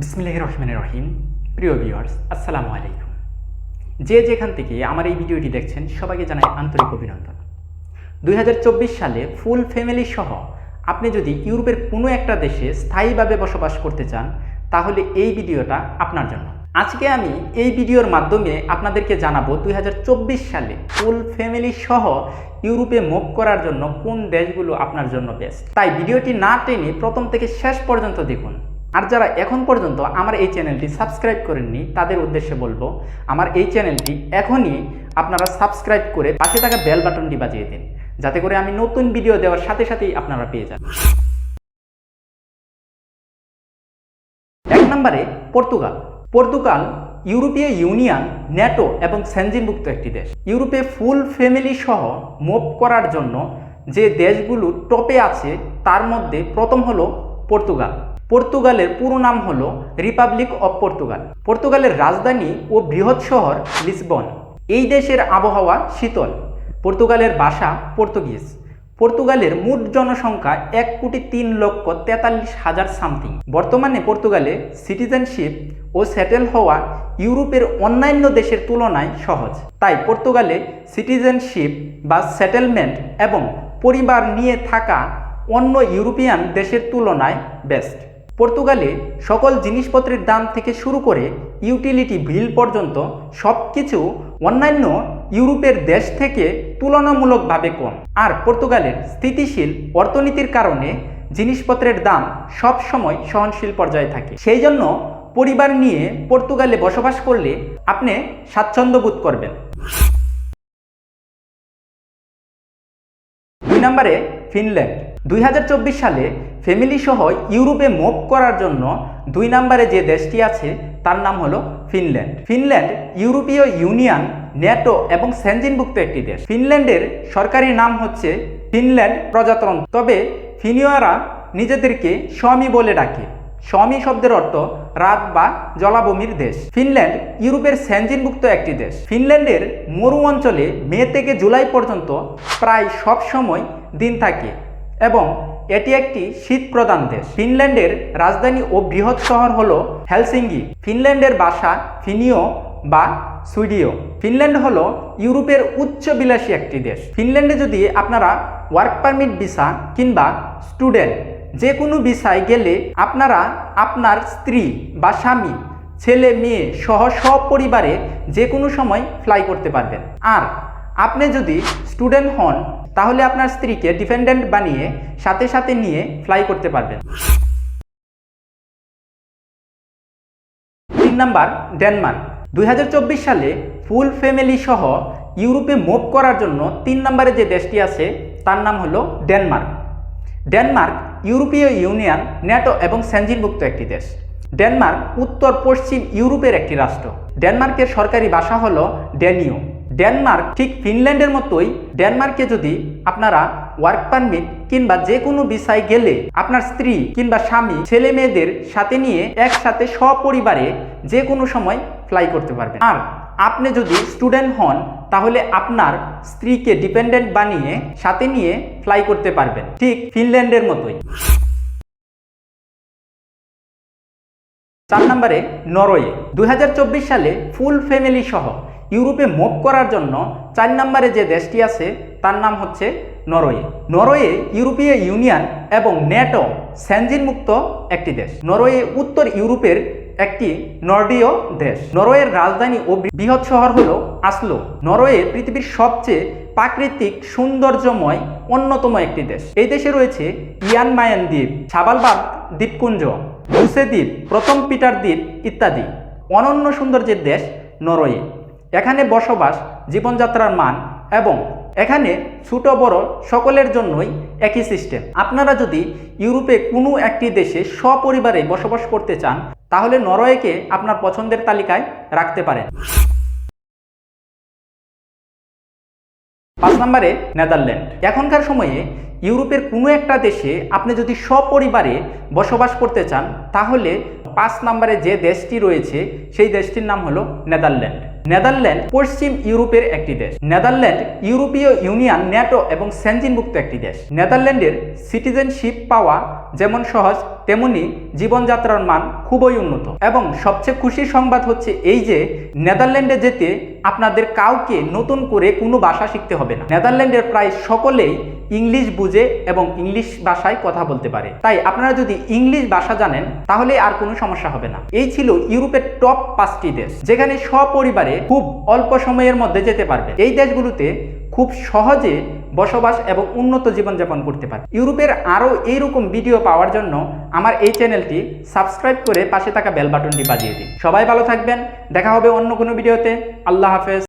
বিসমিল্লাহ রহমান রহিম। প্রিয় ভিউয়ার্স আসসালামু আলাইকুম। যে যেখান থেকে আমার এই ভিডিওটি দেখছেন, সবাইকে জানাই আন্তরিক অভিনন্দন। দুই হাজার চব্বিশ সালে ফুল ফ্যামিলি সহ আপনি যদি ইউরোপের কোনো একটা দেশে স্থায়ীভাবে বসবাস করতে চান, তাহলে এই ভিডিওটা আপনার জন্য। আজকে আমি এই ভিডিওর মাধ্যমে আপনাদেরকে জানাব দুই হাজার চব্বিশ সালে ফুল ফ্যামিলি সহ ইউরোপে মুভ করার জন্য কোন দেশগুলো আপনার জন্য বেস্ট তাই ভিডিওটি না টেনে প্রথম থেকে শেষ পর্যন্ত দেখুন। আর যারা এখন পর্যন্ত আমার এই চ্যানেলটি সাবস্ক্রাইব করেননি, তাদের উদ্দেশ্যে বলব, আমার এই চ্যানেলটি এখনই আপনারা সাবস্ক্রাইব করে পাশে থাকা বেল বাটনটি বাজিয়ে দিন, যাতে করে আমি নতুন ভিডিও দেওয়ার সাথে সাথেই আপনারা পেয়ে যান। এক নম্বরে পর্তুগাল। পর্তুগাল ইউরোপীয় ইউনিয়ন, ন্যাটো এবং সেনজিনভুক্ত একটি দেশ। ইউরোপে ফুল ফ্যামিলি সহ মুভ করার জন্য যে দেশগুলো টপে আছে, তার মধ্যে প্রথম হলো পর্তুগাল। পর্তুগালের পুরো নাম হলো রিপাবলিক অব পর্তুগাল। পর্তুগালের রাজধানী ও বৃহৎ শহর লিসবন। এই দেশের আবহাওয়া শীতল। পর্তুগালের ভাষা পর্তুগিজ। পর্তুগালের মোট জনসংখ্যা এক কোটি তিন লক্ষ তেতাল্লিশ হাজার সামথিং। বর্তমানে পর্তুগালে সিটিজেনশিপ ও সেটেল হওয়া ইউরোপের অন্যান্য দেশের তুলনায় সহজ। তাই পর্তুগালে সিটিজেনশিপ বা সেটেলমেন্ট এবং পরিবার নিয়ে থাকা অন্য ইউরোপিয়ান দেশের তুলনায় বেস্ট। পর্তুগালে সকল জিনিসপত্রের দাম থেকে শুরু করে ইউটিলিটি বিল পর্যন্ত সব কিছু অন্যান্য ইউরোপের দেশ থেকে তুলনামূলকভাবে কম। আর পর্তুগালের স্থিতিশীল অর্থনীতির কারণে জিনিসপত্রের দাম সব সময় সহনশীল পর্যায়ে থাকে। সেই জন্য পরিবার নিয়ে পর্তুগালে বসবাস করলে আপনি স্বাচ্ছন্দ্য বোধ করবেন। দুই নম্বরে ফিনল্যান্ড। দুই হাজার চব্বিশ সালে ফ্যামিলি সহ ইউরোপে মুভ করার জন্য দুই নম্বরে যে দেশটি আছে, তার নাম হলো ফিনল্যান্ড। ফিনল্যান্ড ইউরোপীয় ইউনিয়ন, ন্যাটো এবং সেনজিনভুক্ত একটি দেশ। ফিনল্যান্ডের সরকারি নাম হচ্ছে ফিনল্যান্ড প্রজাতন্ত্র। তবে ফিনিয়রা নিজেদেরকে স্বামী বলে ডাকে। স্বামী শব্দের অর্থ রাত বা জলাভূমির দেশ। ফিনল্যান্ড ইউরোপের সেনজিনভুক্ত একটি দেশ। ফিনল্যান্ডের মরু অঞ্চলে মে থেকে জুলাই পর্যন্ত প্রায় সব সময় দিন থাকে এবং এটি একটি শীত প্রধান দেশ। ফিনল্যান্ডের রাজধানী ও বৃহৎ শহর হল হেলসিঙ্গি ফিনল্যান্ডের ভাষা ফিনিও বা সুইডিও। ফিনল্যান্ড হলো ইউরোপের উচ্চ বিলাসী একটি দেশ। ফিনল্যান্ডে যদি আপনারা ওয়ার্ক পারমিট ভিসা কিংবা স্টুডেন্ট যে কোনো ভিসায় গেলে আপনারা আপনার স্ত্রী বা স্বামী, ছেলে, মেয়ে সহ সপরিবারে যে কোনো সময় ফ্লাই করতে পারবেন। আর আপনি যদি স্টুডেন্ট হন, তাহলে আপনার স্ত্রীকে ডিপেন্ডেন্ট বানিয়ে সাথে সাথে নিয়ে ফ্লাই করতে পারবেন। তিন নাম্বার, ডেনমার্ক। দুই হাজার চব্বিশ সালে ফুল ফ্যামিলি সহ ইউরোপে মুভ করার জন্য তিন নম্বরে যে দেশটি আছে, তার নাম হলো ডেনমার্ক। ডেনমার্ক ইউরোপীয় ইউনিয়ন, ন্যাটো এবং সেনজিনভুক্ত একটি দেশ। ডেনমার্ক উত্তর পশ্চিম ইউরোপের একটি রাষ্ট্র। ডেনমার্কের সরকারি ভাষা হলো ডেনিও। ডেনমার্ক, ঠিক ফিনল্যান্ডের মতোই ডেনমার্কে যদি আপনারা ওয়ার্ক পারমিট কিংবা যে কোনো বিষয় গেলে আপনার স্ত্রী কিংবা স্বামী, ছেলে মেয়েদের সাথে নিয়ে একসাথে সপরিবারে যে কোনো সময় ফ্লাই করতে পারবেন। আর আপনি যদি স্টুডেন্ট হন, তাহলে আপনার স্ত্রীকে ডিপেন্ডেন্ট বানিয়ে সাথে নিয়ে ফ্লাই করতে পারবেন, ঠিক ফিনল্যান্ডের মতোই। চার নম্বরে নরওয়ে, দুই হাজার চব্বিশ সালে ফুল ফ্যামিলি সহ ইউরোপে মুভ করার জন্য চার নম্বরে যে দেশটি আছে, তার নাম হচ্ছে নরওয়ে। নরওয়ে ইউরোপীয় ইউনিয়ন এবং ন্যাটো মুক্ত একটি দেশ। নরওয়ে উত্তর ইউরোপের একটি নর্ডীয় দেশ। নরওয়ের রাজধানী ও বৃহৎ শহর হল আসলো। নরওয়ে পৃথিবীর সবচেয়ে প্রাকৃতিক সৌন্দর্যময় অন্যতম একটি দেশ। এই দেশে রয়েছে ইয়ান মায়ান দ্বীপ সাবালবাগ দ্বীপপুঞ্জ লুসে দ্বীপ, প্রথম পিটার দ্বীপ ইত্যাদি। অনন্য সৌন্দর্যের দেশ নরওয়ে। এখানে বসবাস, জীবনযাত্রার মান এবং এখানে ছোট বড় সকলের জন্যই একই সিস্টেম আপনারা যদি ইউরোপে কোনো একটি দেশে সপরিবারে বসবাস করতে চান, তাহলে নরওয়েকে আপনার পছন্দের তালিকায় রাখতে পারেন। পাঁচ নম্বরে নেদারল্যান্ড। এখনকার সময়ে ইউরোপের কোনো একটা দেশে আপনি যদি সপরিবারে বসবাস করতে চান, তাহলে পাঁচ নম্বরে যে দেশটি রয়েছে, সেই দেশটির নাম হলো নেদারল্যান্ড। নেদারল্যান্ড পশ্চিম ইউরোপের একটি দেশ। নেদারল্যান্ড ইউরোপীয় ইউনিয়ন ন্যাটো এবং সেনজিনভুক্ত একটি দেশ। নেদারল্যান্ডের সিটিজেনশিপ পাওয়া যেমন সহজ, তেমনি জীবনযাত্রার মান খুবই উন্নত। এবং সবচেয়ে খুশির সংবাদ হচ্ছে এই যে, নেদারল্যান্ডে যেতে আপনাদের কাউকে নতুন করে কোনো ভাষা শিখতে হবে না। নেদারল্যান্ডের প্রায় সকলেই ইংলিশ বুঝে এবং ইংলিশ ভাষায় কথা বলতে পারে। তাই আপনারা যদি ইংলিশ ভাষা জানেন, তাহলে আর কোনো সমস্যা হবে না। এই ছিল ইউরোপের টপ পাঁচটি দেশ, যেখানে সপরিবারে খুব অল্প সময়ের মধ্যে যেতে পারবে। এই দেশগুলোতে খুব সহজে বসবাস এবং উন্নত জীবনযাপন করতে পারে। ইউরোপের আরও এইরকম ভিডিও পাওয়ার জন্য আমার এই চ্যানেলটি সাবস্ক্রাইব করে পাশে থাকা বেল বাটনটি বাজিয়ে দিন। সবাই ভালো থাকবেন। দেখা হবে অন্য কোনো ভিডিওতে। আল্লাহ হাফেজ।